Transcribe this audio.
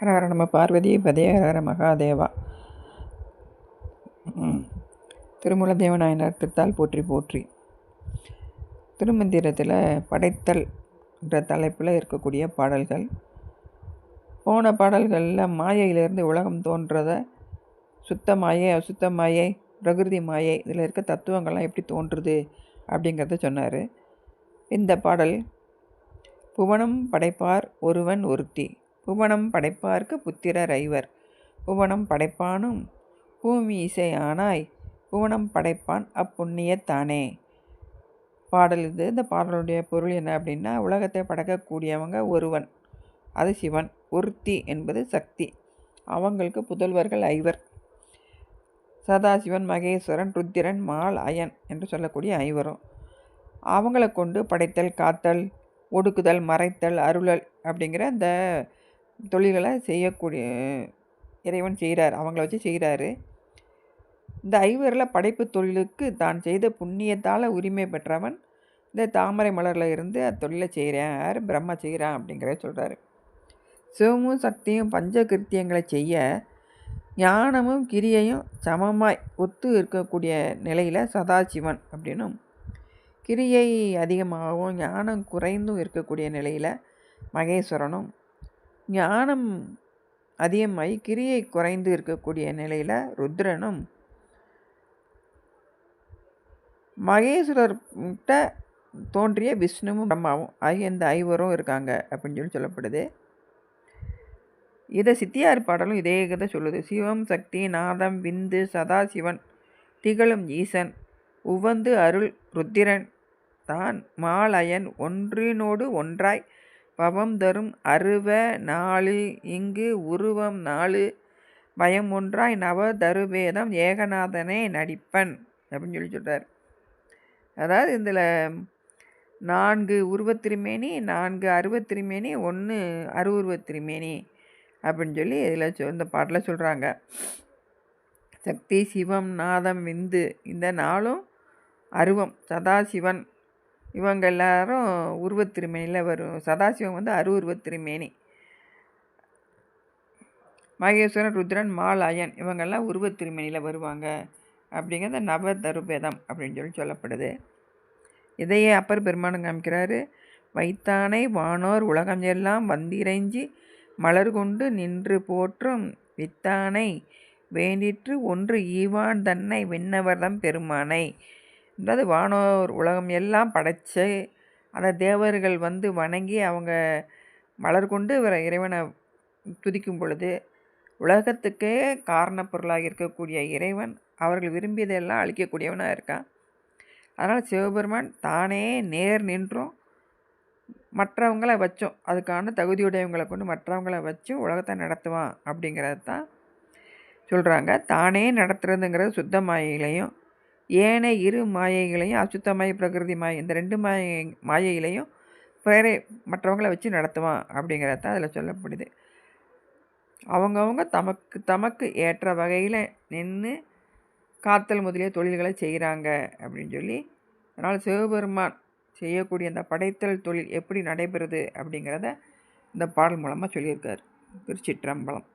ஹரஹர நம பார்வதி பதே ஹரஹர மகாதேவா. திருமூல தேவநாயனார் திருத்தால் போற்றி போற்றி. திருமந்திரத்தில் படைத்தல் என்ற தலைப்பில் இருக்கக்கூடிய பாடல்கள். போன பாடல்களில் மாயையிலிருந்து உலகம் தோன்றதை சுத்த மாயை அசுத்த மாயை பிரகிருதி மாயை இதில் இருக்க தத்துவங்கள்லாம் எப்படி தோன்றுது அப்படிங்கிறத சொன்னார். இந்த பாடல் புவனம் படைப்பார் ஒருவன் ஒருத்தி. புவனம் படைப்பார்க்கு புத்திரர் ஐவர். புவனம் படைப்பானும் பூமி இசை ஆனாய் புவனம் படைப்பான் அப்புண்ணியத்தானே பாடல் இது. இந்த பாடலுடைய பொருள் என்ன அப்படின்னா உலகத்தை படைக்கக்கூடியவங்க ஒருவன். அது சிவன். ஒருத்தி என்பது சக்தி. அவங்களுக்கு புதல்வர்கள் ஐவர். சதாசிவன் மகேஸ்வரன் ருத்திரன் மால் அயன் என்று சொல்லக்கூடிய ஐவரும். அவங்களை கொண்டு படைத்தல் காத்தல் ஒடுக்குதல் மறைத்தல் அருளல் அப்படிங்கிற அந்த தொழில்களை செய்யக்கூடிய இறைவன் செய்கிறார் அவங்கள வச்சு செய்கிறாரு இந்த ஐவரில் படைப்பு தொழிலுக்கு தான் செய்த புண்ணியத்தால் உரிமை பெற்றவன் இந்த தாமரை மலரில் இருந்து அத்தொழிலை செய்கிறேன் யார் பிரம்மா செய்கிறான் அப்படிங்கிறத சொல்கிறாரு சிவமும் சக்தியும் பஞ்சகிருத்தியங்களை செய்ய ஞானமும் கிரியையும் சமமாய் ஒத்து இருக்கக்கூடிய நிலையில் சதாசிவன் அப்படின்னும் கிரியை அதிகமாகவும் ஞானம் குறைந்தும் இருக்கக்கூடிய நிலையில் மகேஸ்வரனும் ஞானம் அதிகமாகி கிரியை குறைந்து இருக்கக்கூடிய நிலையில் ருத்ரனும் மகேஸ்வரர்கிட்ட தோன்றிய விஷ்ணுவும் பிரம்மாவும் ஆகிய இந்த ஐவரும் இருக்காங்க அப்படின்னு சொல்லி சொல்லப்படுது. இதை சித்தியார் பாடலும் இதே கதை சொல்லுது. சிவம் சக்தி நாதம் விந்து சதாசிவன் திகழும் ஈசன் உவந்து அருள் ருத்திரன் தான் மாலயன் ஒன்றினோடு ஒன்றாய் பவம் தரும் அருவ நாலு இங்கு உருவம் நாலு பயம் ஒன்றாய் நவ தருவேதம் ஏகநாதனே நடிப்பன் அப்படின்னு சொல்லி சொல்கிறார் அதாவது இதில் நான்கு உருவத்திருமேனி நான்கு அருவத்திருமேனி ஒன்று அருவுருவத்திருமேனி அப்படின்னு சொல்லி இதில் சொ இந்த பாட்டில் சொல்கிறாங்க சக்தி சிவம் நாதம் விந்து இந்த நாளும் அருவம் சதாசிவன் இவங்க எல்லாரும் உருவத்திருமேனியில் வரும். சதாசிவம் வந்து அருவுருவத்திருமேனி மகேஸ்வரன் ருத்ரன் மாலாயன் இவங்கெல்லாம் உருவத்திருமேனியில் வருவாங்க. அப்படிங்கிறத நவ தருபேதம் அப்படின்னு சொல்லி சொல்லப்படுது. இதையே அப்பர் பெருமானம் காமிக்கிறாரு. வைத்தானை வானோர் உலகம் எல்லாம் வந்திரைஞ்சி மலர் கொண்டு நின்று போற்றும் வித்தானை வேண்டிற்று ஒன்று ஈவான் தன்னை விண்ணவர்தம் பெருமானை. அதாவது வானோர் உலகம் எல்லாம் படைத்து அந்த தேவர்கள் வந்து வணங்கி அவங்க மலர் கொண்டு வர இறைவனை துதிக்கும் பொழுது உலகத்துக்கே காரணப்பொருளாக இருக்கக்கூடிய இறைவன் அவர்கள் விரும்பியதெல்லாம் அழிக்கக்கூடியவனாக இருக்கான். அதனால் சிவபெருமான் தானே நேர் நின்றும் மற்றவங்கள வச்சோம் அதுக்கான தகுதியுடையவங்களை கொண்டு மற்றவங்கள வச்சு உலகத்தை நடத்துவான் அப்படிங்கிறது தான் சொல்கிறாங்க தானே நடத்துறதுங்கிறது சுத்தமாயிலையும் ஏனைய இரு மாயைகளையும் அசுத்தமாய் பிரகிருதி மாயை இந்த ரெண்டு மாயை மாயையிலையும் வேறே மற்றவங்களை வச்சு நடத்துவான் அப்படிங்கிறத அதில் சொல்லப்படுது. அவங்கவுங்க தமக்கு தமக்கு ஏற்ற வகையில் நின்று காத்தல் முதலிய தொழில்களை செய்கிறாங்க அப்படின்னு சொல்லி அதனால் சிவபெருமான் செய்யக்கூடிய அந்த படைத்தல் தொழில் எப்படி நடைபெறுது அப்படிங்கிறத இந்த பாடல் மூலமாக சொல்லியிருக்கார். திருச்சிற்றம்பலம்.